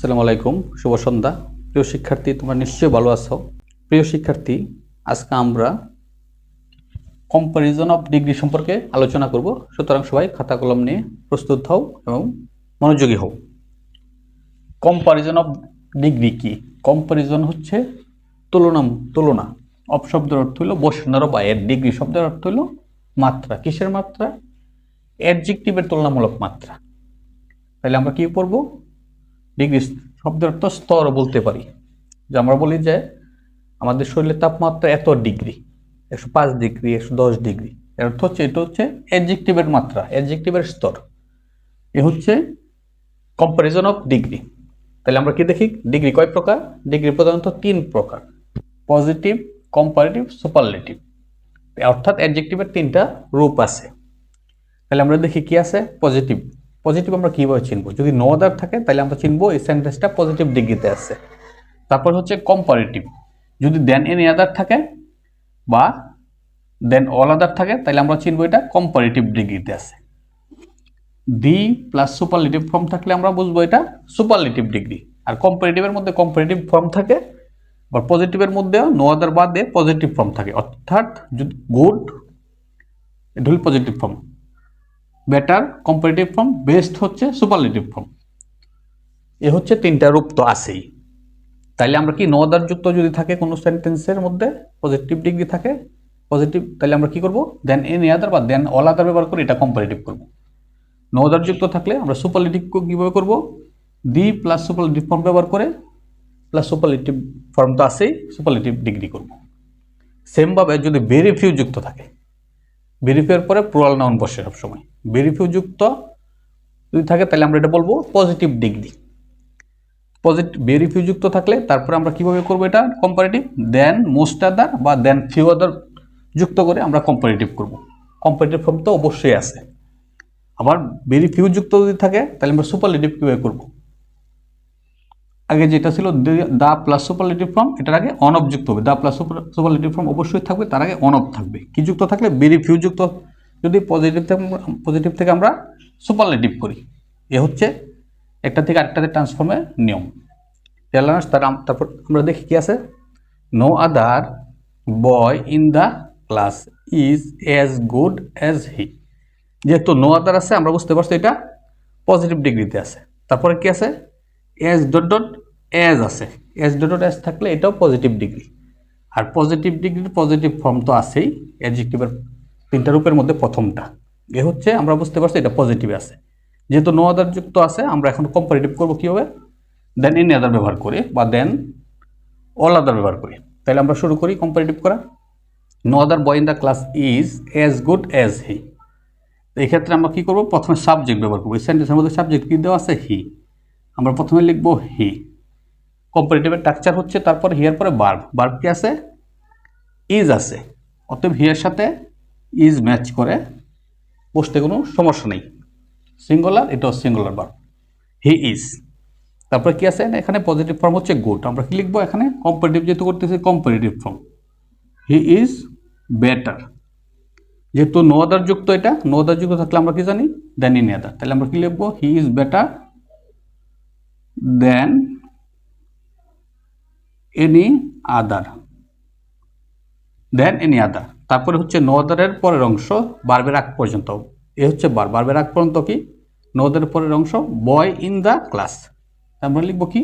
আসসালামু আলাইকুম, শুভ সন্ধ্যা। প্রিয় শিক্ষার্থী, তোমরা নিশ্চয়ই ভালো আছো। প্রিয় শিক্ষার্থী, আজকে আমরা কম্পারিজন অফ ডিগ্রি সম্পর্কে আলোচনা করব। সুতরাং সবাই খাতা কলম নিয়ে প্রস্তুত হও এবং মনোযোগী হও। কম্পারিজন অফ ডিগ্রি কি? কম্পারিজন হচ্ছে তুলনা তুলনা। অফ শব্দের অর্থ হলো বসানোর বা এর। ডিগ্রি শব্দের অর্থ হলো মাত্রা। কিসের মাত্রা? অ্যাডজেক্টিভের তুলনামূলক মাত্রা। তাহলে আমরা কি পড়ব? ডিগ্রি শব্দের অর্থ স্তর বলতে পারি। যে আমরা বলি যে আমাদের শরীরের তাপমাত্রা এত ডিগ্রি, একশো পাঁচ ডিগ্রি, একশো দশ ডিগ্রি। এর অর্থ হচ্ছে, এটা হচ্ছে অ্যাডজেক্টিভের মাত্রা অ্যাডজেক্টিভের স্তর। এ হচ্ছে কম্পারিজন অফ ডিগ্রি তাহলে আমরা কি দেখি? ডিগ্রি কয় প্রকার? ডিগ্রি প্রধানত তিন প্রকার। পজিটিভ কম্পারেটিভ সুপারলেটিভ অর্থাৎ অ্যাডজেক্টিভের তিনটা রূপ আছে। তাহলে আমরা দেখি কি আছে? পজিটিভ পজিটিভ আমরা কীভাবে চিনব? যদি নো আদার থাকে, তাহলে আমরা চিনবো এই সেন্টেন্সটা পজিটিভ ডিগ্রিতে আছে। তারপর হচ্ছে কম্পারেটিভ যদি দেন এনি আদার থাকে বা দেন অল আদার থাকে, তাহলে আমরা চিনবো এটা কম্পারেটিভ ডিগ্রিতে আছে। দি প্লাস সুপারলেটিভ ফর্ম থাকলে আমরা বুঝব এটা সুপারলেটিভ ডিগ্রি আর কম্পারেটিভের মধ্যে কম্পারেটিভ ফর্ম থাকে বা পজিটিভের মধ্যেও নো আদার বাদে পজিটিভ ফর্ম থাকে। অর্থাৎ যদি গুড এটা হল positive form better comparative form best হচ্ছে সুপারলেটিভ ফর্ম এ হচ্ছে তিনটা রূপ তো আছেই। তাইলে আমরা কি নদার যুক্ত যদি থাকে কোনো সেন্টেন্সের মধ্যে পজিটিভ ডিগ্রি থাকে পজিটিভ তাহলে আমরা কি করব? দেন এন আদার বা দেন অল আদার ব্যবহার করে এটা কম্পারেটিভ করব। নদার যুক্ত থাকলে আমরা সুপারলেটিভ কীভাবে করব? দি প্লাস সুপারলেটিভ ফর্ম ব্যবহার করে প্লাস সুপারলেটিভ ফর্ম তো আছেই সুপারলেটিভ ডিগ্রি করব। সেমভাবে যদি ভেরি ফিউ যুক্ত থাকে ভেরিফাইয়ের পরে প্লুরাল নাউন বসে সবসময়। ভেরিফিউ যুক্ত যদি থাকে, তাহলে আমরা এটা বলব পজিটিভ ডিগ্রি পজিটিভ ভেরিফিউ যুক্ত থাকলে তারপরে আমরা কীভাবে করব এটা? কম্পারেটিভ দেন মোস্ট আদার বা দেন ফিউ আদার যুক্ত করে আমরা কম্পারেটিভ করব। কম্পারেটিভ ফর্ম তো অবশ্যই আছে। আবার ভেরিফিউ যুক্ত যদি থাকে, তাহলে আমরা সুপারলেটিভ কীভাবে করব? আগে যেটা ছিল দা প্লাস সুপারলেটিভ ফর্ম এটার আগে অনব যুক্ত হবে। The plus super superlative form অবশ্যই থাকবে, তার আগে অনব থাকবে। কি যুক্ত থাকলে? ভেরি যুক্ত যদি পজিটিভ থেকে পজিটিভ থেকে আমরা সুপারলেটিভ করি, এ হচ্ছে একটা থেকে আরেকটাতে ট্রান্সফর্মের নিয়ম। টেলার্স তার তারপর আমরা দেখি কি আছে? No other boy in the class is as good as he যেহেতু নো আদার আছে, আমরা বুঝতে পারছি এটা পজিটিভ ডিগ্রিতে আছে। তারপরে কি আছে? এস ডট ডট এজ আছে। এস ডট ডট এস থাকলে এটাও পজিটিভ ডিগ্রি আর পজিটিভ ডিগ্রির পজিটিভ ফর্ম তো আছেই অ্যাডজেক্টিভের তিনটা রূপের মধ্যে প্রথমটা। এ হচ্ছে আমরা বুঝতে পারছি এটা পজিটিভ আছে। যেহেতু নো আদার যুক্ত আছে, আমরা এখন কম্পারেটিভ করব কীভাবে? দেন ইন আদার ব্যবহার করে বা দেন অল আদার ব্যবহার করি। তাহলে আমরা শুরু করি কম্পারেটিভ করা। No other boy in the class is as good as he এই ক্ষেত্রে আমরা কী করব? প্রথমে সাবজেক্ট ব্যবহার করব। সেন্টেন্সের মধ্যে সাবজেক্ট কী দেওয়া আছে? হি আমরা প্রথমে লিখব হি কম্পারেটিভের স্ট্রাকচার হচ্ছে তারপর হিয়ার পরে বার্ব বার্ব কি আছে? ইজ আছে। অতএব হিয়ার সাথে ইজ ম্যাচ করে, বসতে কোনো সমস্যা নেই। সিঙ্গুলার এটাও সিঙ্গুলার বার্ব হি ইজ তারপরে কি আছে? এখানে পজিটিভ ফর্ম হচ্ছে গুড আমরা কি লিখব এখানে? কম্পারেটিভ যেহেতু করতেছি comparative form he is better যেহেতু নো আদার যুক্ত এটা নো আদার যুক্ত থাকলে আমরা কি জানি? দেন ইন আদার তাহলে আমরা কি লিখব? He is better than any other than any other তারপরে হচ্ছে নো আদারের পরের অংশ বারবের আগ পর্যন্ত। এ হচ্ছে বার বারবের আগ পর্যন্ত কি? নো আদারের পরের অংশ, বয় ইন দ্য ক্লাস। আমরা লিখব কি?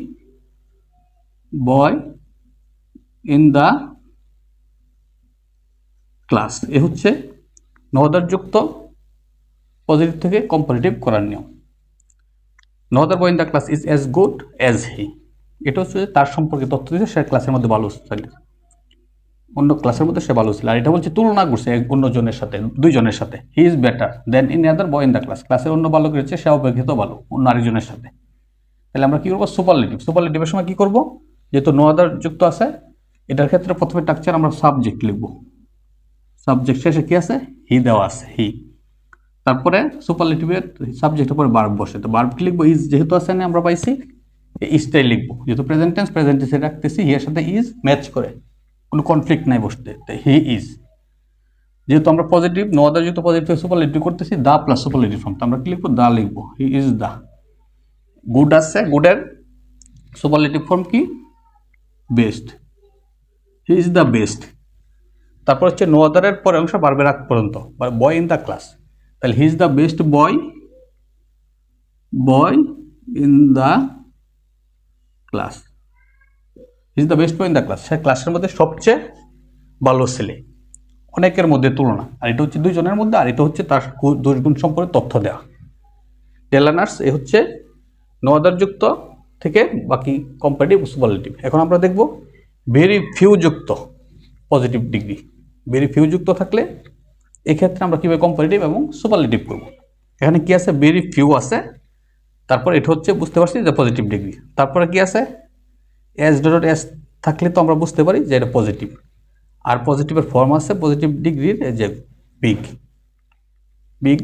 Boy in the class. এ হচ্ছে নো আদার যুক্ত পজিটিভ থেকে কম্পারেটিভ করার নিয়ম। No other boy in the class is as good as he. এটা হচ্ছে তার সম্পর্কে তথ্য দিতে সে ক্লাসের মধ্যে ভালো ছিল অন্য ক্লাসের মধ্যে সে ভালো ছিল। আর এটা বলছে, তুলনা করছে অন্যজনের সাথে, দুইজনের সাথে। He is better than in other boy in the class ক্লাসের অন্য ভালো করেছে, সে অপেক্ষিত ভালো অন্য আরেকজনের সাথে। তাহলে আমরা কী করব? সুপারলেটিভ সুপারলেটিভের সময় কী করব? যেহেতু নো আদার যুক্ত আছে, এটার ক্ষেত্রে প্রথমে টাকচার আমরা সাবজেক্ট লিখব। সাবজেক্ট শেষে কী আছে? হি দেওয়া আছে হি তারপরে সুপারলেটিভের সাবজেক্টের পরে বার্ব বসে। তো বার্বটি লিখব? ইজ যেহেতু আছে না, আমরা পাইছি ইজটাই লিখব। যেহেতু প্রেজেন্ট টেন্স প্রেজেন্ট টেন্সে রাখতেছি হিয়ার সাথে ইজ ম্যাচ করে। কোনো কনফ্লিক্ট নাই বসতে হি ইজ যেহেতু আমরা পজিটিভ নো আদার যেহেতু পজিটিভ সুপারলেটিভ করতেছি, দা প্লাস সুপারলেটিভ ফর্ম তো আমরা কি লিখব? দা লিখব। He is the. গুড আসছে গুডের সুপারলেটিভ ফর্ম কি? Best he is the best তারপর হচ্ছে নো আদারের পরে অংশ বারবার আগ পর্যন্ত বয় ইন দ্য ক্লাস তাহলে he is the best boy boy in the class is the best boy in the class সে ক্লাসের মধ্যে সবচেয়ে ভালো ছেলে। অনেকের মধ্যে তুলনা। আর এটা হচ্ছে দুইজনের মধ্যে, আর এটা হচ্ছে তার দোষগুণ সম্পর্কে তথ্য দেওয়া টেলানার্স এ হচ্ছে নদারযুক্ত থেকে বাকি কম্পারেটিভ সুপারলেটিভ এখন আমরা দেখব ভেরি ফিউ যুক্ত পজিটিভ ডিগ্রি ভেরি ফিউ যুক্ত থাকলে এক্ষেত্রে আমরা কীভাবে কম্পারেটিভ এবং সুপারলেটিভ করব? এখানে কি আছে? ভেরি ফিউ আছে। তারপর এটা হচ্ছে, বুঝতে পারছি যে পজিটিভ ডিগ্রি তারপরে কি আছে? এস ডট এস থাকলে তো আমরা বুঝতে পারি যে এটা পজিটিভ আর পজিটিভের ফর্ম আছে পজিটিভ ডিগ্রির যে বিগ বিগ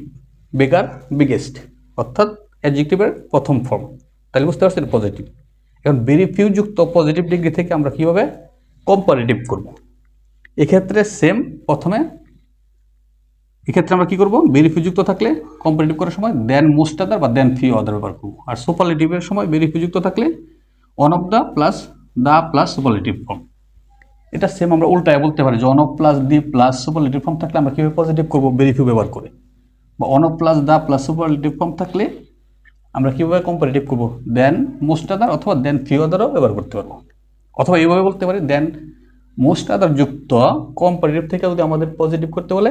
বেগার বিগেস্ট অর্থাৎ অ্যাডজেক্টিভের প্রথম ফর্ম তাহলে বুঝতে পারছি এটা পজিটিভ এখন ভেরি ফিউ পজিটিভ ডিগ্রি থেকে আমরা কীভাবে কম্পারেটিভ করব? এক্ষেত্রে সেম প্রথমে, এক্ষেত্রে আমরা কি করব? ভেরি ফিউ যুক্ত থাকলে কম্পারেটিভ করার সময় দেন মোস্ট আদার বা দেন ফিউ আদার ব্যবহার করব। আর সুপারলেটিভের সময় ভেরি থাকলে one of the plus the plus superlative form এটা সেম আমরা উল্টায় বলতে পারি যে one of plus the plus superlative form থাকলে আমরা কীভাবে পজিটিভ করব? ভেরি ফিউ ব্যবহার করে। বা one of plus the plus superlative form থাকলে আমরা কীভাবে কম্পারেটিভ করব? দেন মোস্ট আদার অথবা দেন ফিউ আদারও ব্যবহার করতে পারব। অথবা এইভাবে বলতে পারি দেন মোস্ট আদার যুক্ত কম্পারেটিভ থেকে যদি আমাদের পজিটিভ করতে বলে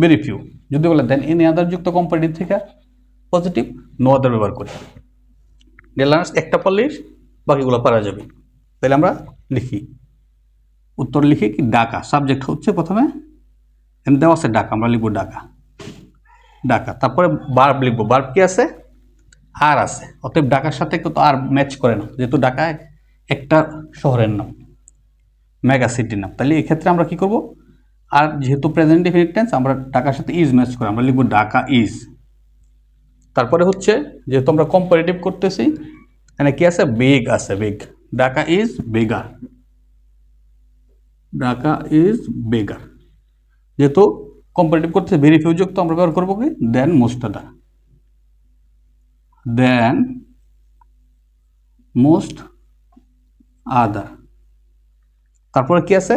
ভেরি ফিউ যদি বলে দেন এনি আদার যুক্ত কম্পারেটিভ থেকে পজিটিভ নো আদার ব্যবহার করি। একটা পারলেই বাকিগুলো পারা যাবে। তাহলে আমরা লিখি। উত্তর লিখি কি ডাকা সাবজেক্ট হচ্ছে প্রথমে এখানে দেওয়া আছে ডাকা আমরা লিখব ডাকা ডাকা তারপরে বার্ব লিখব। বার্ব কি আছে? আর আছে। অতএব ডাকার সাথে তো আর ম্যাচ করে না। যেহেতু ডাকা একটা শহরের নাম মেগা সিটির নাম। তাহলে এক্ষেত্রে আমরা কি করব? আর যেহেতু প্রেজেন্ট ডেফিনিট টেন্স আমরা ঢাকার সাথে ইজ ম্যাচ করে। আমরা লিখব ঢাকা ইজ তারপরে হচ্ছে, যেহেতু আমরা কম্পারেটিভ করতেছি এখানে কি আছে? বেগ আছে, big. Dhaka is bigger Dhaka is bigger যেহেতু কম্পারেটিভ করতেছি ভেরি ফিউ যুক্ত, আমরা ব্যবহার করব কি? দেন মোস্টাদা দেন মোস্ট আদার তারপরে কি আছে?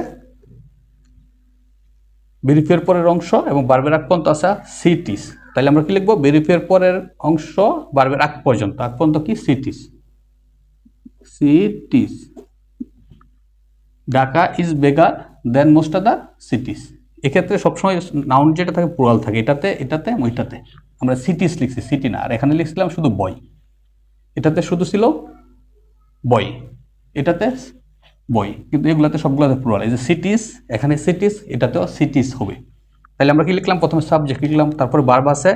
বেরিফিয়ার পরের অংশ এবং বার্বের আগ পর্যন্ত আছে সিটিস তাহলে আমরা কি লিখব? বেরিফিয়ার পরের অংশ বার্বের আগ পর্যন্ত। আগ পর্যন্ত কি? Cities cities Dhaka is bigger than most other cities এক্ষেত্রে সবসময় নাউন যেটা থাকে প্লুরাল থাকে। এটাতে এটাতে ওইটাতে আমরা সিটিস লিখছি সিটি না। আর এখানে লিখছিলাম শুধু বয় এটাতে শুধু ছিল বয় এটাতে বই কিন্তু এগুলাতে সবগুলোতে প্লুরাল এই যে সিটিস এখানে সিটিস এটাতেও সিটিস হবে। তাহলে আমরা কি লিখলাম? প্রথমে সাবজেক্ট লিখলাম, তারপরে বারবার আছে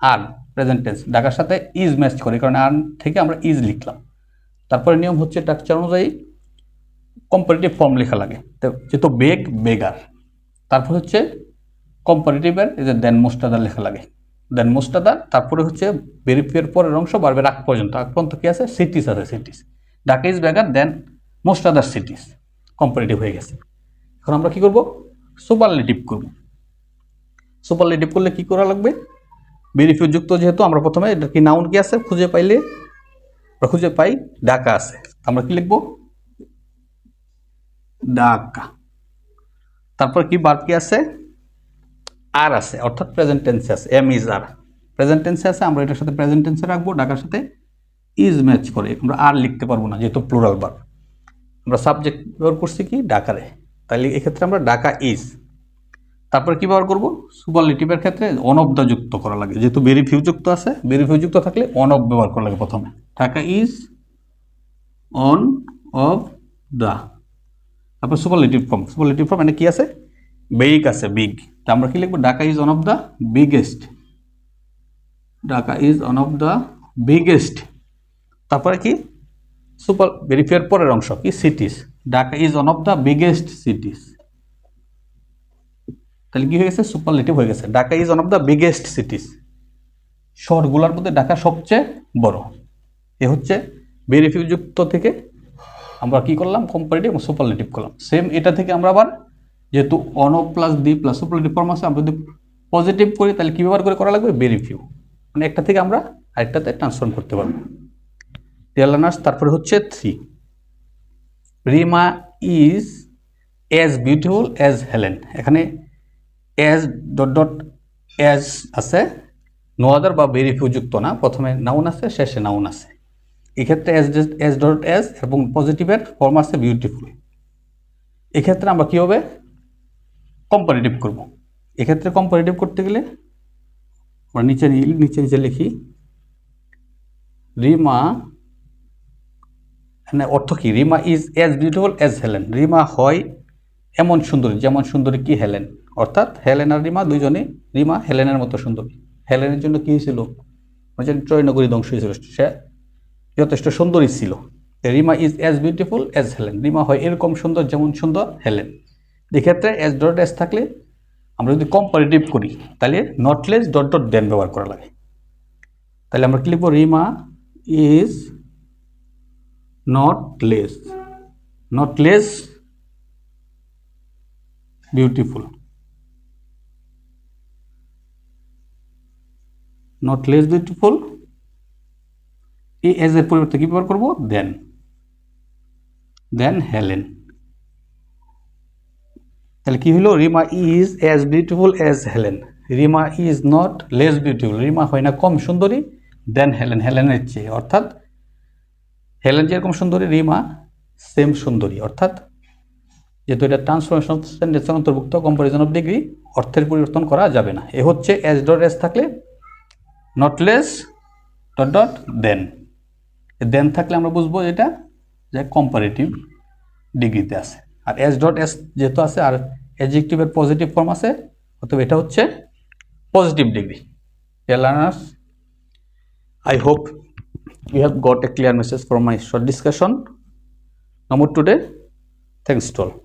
আর প্রেজেন্ট টেন্স ঢাকার সাথে ইজ ম্যাচ করে, কারণ আর থেকে আমরা ইজ লিখলাম। তারপরে নিয়ম হচ্ছে টাকচার অনুযায়ী কম্পারেটিভ ফর্ম লেখা লাগে। যেহেতু বেগ বেগার তারপর হচ্ছে কম্পারেটিভের এই যে দেন মোস্টাদার লেখা লাগে। দেন মোস্টাদার তারপরে হচ্ছে বেরিফিয়ার পরের অংশ বাড়বে আগ পর্যন্ত। আগ পর্যন্ত কি আছে? সিটিস আছে cities Dhaka is bigger than most other cities comparative হয়ে গেছে। এখন আমরা কি করব? সুপারলেটিভ করব। সুপারলেটিভ করলে কি করা লাগবে? বেরিফিউ যুক্ত যেহেতু, আমরা প্রথমে এটা কি নাউন কি আছে? খুঁজে পাইলে আমরা খুঁজে পাই ডাকা আছে। আমরা কি লিখব? ডাকা তারপর কি বার কি আছে? আর আছে অর্থাৎ প্রেজেন্ট টেন্সে আছে এম ইজ আর প্রেজেন্ট টেন্সে আছে আমরা এটার সাথে প্রেজেন্ট টেন্সে রাখব ডাকার সাথে ইজ ম্যাচ করে। আমরা আর লিখতে পারব না যেহেতু প্লুরাল বার আমরা সাবজেক্ট ব্যবহার করছি কি? ডাকারে তাহলে এক্ষেত্রে আমরা ডাকা ইজ তারপরে কি ব্যবহার করব? সুপারলেটিভের ক্ষেত্রে অনব দা যুক্ত করা লাগে। যেহেতু ভেরি ফিউ যুক্ত আছে ভেরি ফিউ যুক্ত থাকলে অনব ব্যবহার করা লাগে প্রথমে। Dhaka is one of the তারপর সুপারলেটিভ ফর্ম সুপারলেটিভ ফর্ম মানে কি আছে? বিগ আছে, বিগ। তা আমরা কি লিখব? Dhaka is one of the biggest Dhaka is one of the biggest তারপরে কি? সুপার ভেরিফায়ার পরের অংশ কি? Cities Dhaka is one of the biggest cities তাহলে কি হয়ে গেছে? সুপারলেটিভ হয়ে গেছে। Dhaka is one of the biggest cities শহরগুলোর মধ্যে ঢাকা সবচেয়ে বড়। এ হচ্ছে ভেরিফিউ যুক্ত থেকে আমরা কি করলাম? কম্পারেটিভ এবং সুপারলেটিভ করলাম। সেম এটা থেকে আমরা আবার যেহেতু one of plus the plus superlative form আছে, আমরা যদি পজিটিভ করি, তাহলে কী ব্যবহার করে করা লাগবে? ভেরিফিউ মানে একটা থেকে আমরা আরেকটাতে ট্রান্সফর্ম করতে পারব। ডিয়ার লার্নার্স তারপরে হচ্ছে three Rima is as beautiful as Helen এখানে অ্যাজ ডট ডট অ্যাজ আছে। নো আদার বা ভেরিফিউ যুক্ত না, প্রথমে নাউন আছে, শেষে নাউন আছে। এক্ষেত্রে অ্যাজ অ্যাজ ডট অ্যাজ এবং পজিটিভের ফর্ম আছে বিউটিফুল এক্ষেত্রে আমরা কী হবে? কম্পারেটিভ করব। এক্ষেত্রে কম্পারেটিভ করতে গেলে আমরা নিচে নিচে নিচে লিখি, রিমা মানে অর্থ কি? Rima is as beautiful as Helen Rima হয় এমন সুন্দরী, যেমন সুন্দরী কি হেলেন অর্থাৎ হেলেন আর রিমা দুইজনে রিমা হেলেনের মতো সুন্দরী। হেলেনের জন্য কী হয়েছিল? মানে যে ট্রয়নগরী ধ্বংস হয়েছিল, সে যথেষ্ট সুন্দরী ছিল। Rima is as beautiful as Helen Rima হয় এরকম সুন্দর, যেমন সুন্দর হেলেন এক্ষেত্রে অ্যাজ ডট অ্যাজ থাকলে আমরা যদি কম্পারেটিভ করি, তাহলে নটলেস ডট ডট দেন ব্যবহার করা লাগে। তাহলে আমরা কি লিখব? Rima is not less not less beautiful not less beautiful এই এজ এর পরিবর্তে কি ব্যবহার করব? দেন দেন হেলেন তাহলে কি হলো? Rima is as beautiful as Helen Rima is not less beautiful Rima হয় না কম সুন্দরী দেন হেলেন হেলেনের চেয়ে, অর্থাৎ হেলেন যেরকম সুন্দরী রিমা সেম সুন্দরী, অর্থাৎ যেহেতু এটা ট্রান্সফরমেশন সেন্টেন্সের অন্তর্ভুক্ত কম্পারিজন অফ ডিগ্রি অর্থের পরিবর্তন করা যাবে না। এ হচ্ছে এস ডট এস থাকলে not less dot dot than than থাকলে আমরা বুঝব এটা যে কম্পারেটিভ ডিগ্রিতে আছে আর এস ডট এস যেহেতু আছে, আর অ্যাডজেক্টিভের পজিটিভ ফর্ম আছে, অতএব এটা হচ্ছে positive degree learners I you have got a clear message from my short discussion. No more today. Thanks to all.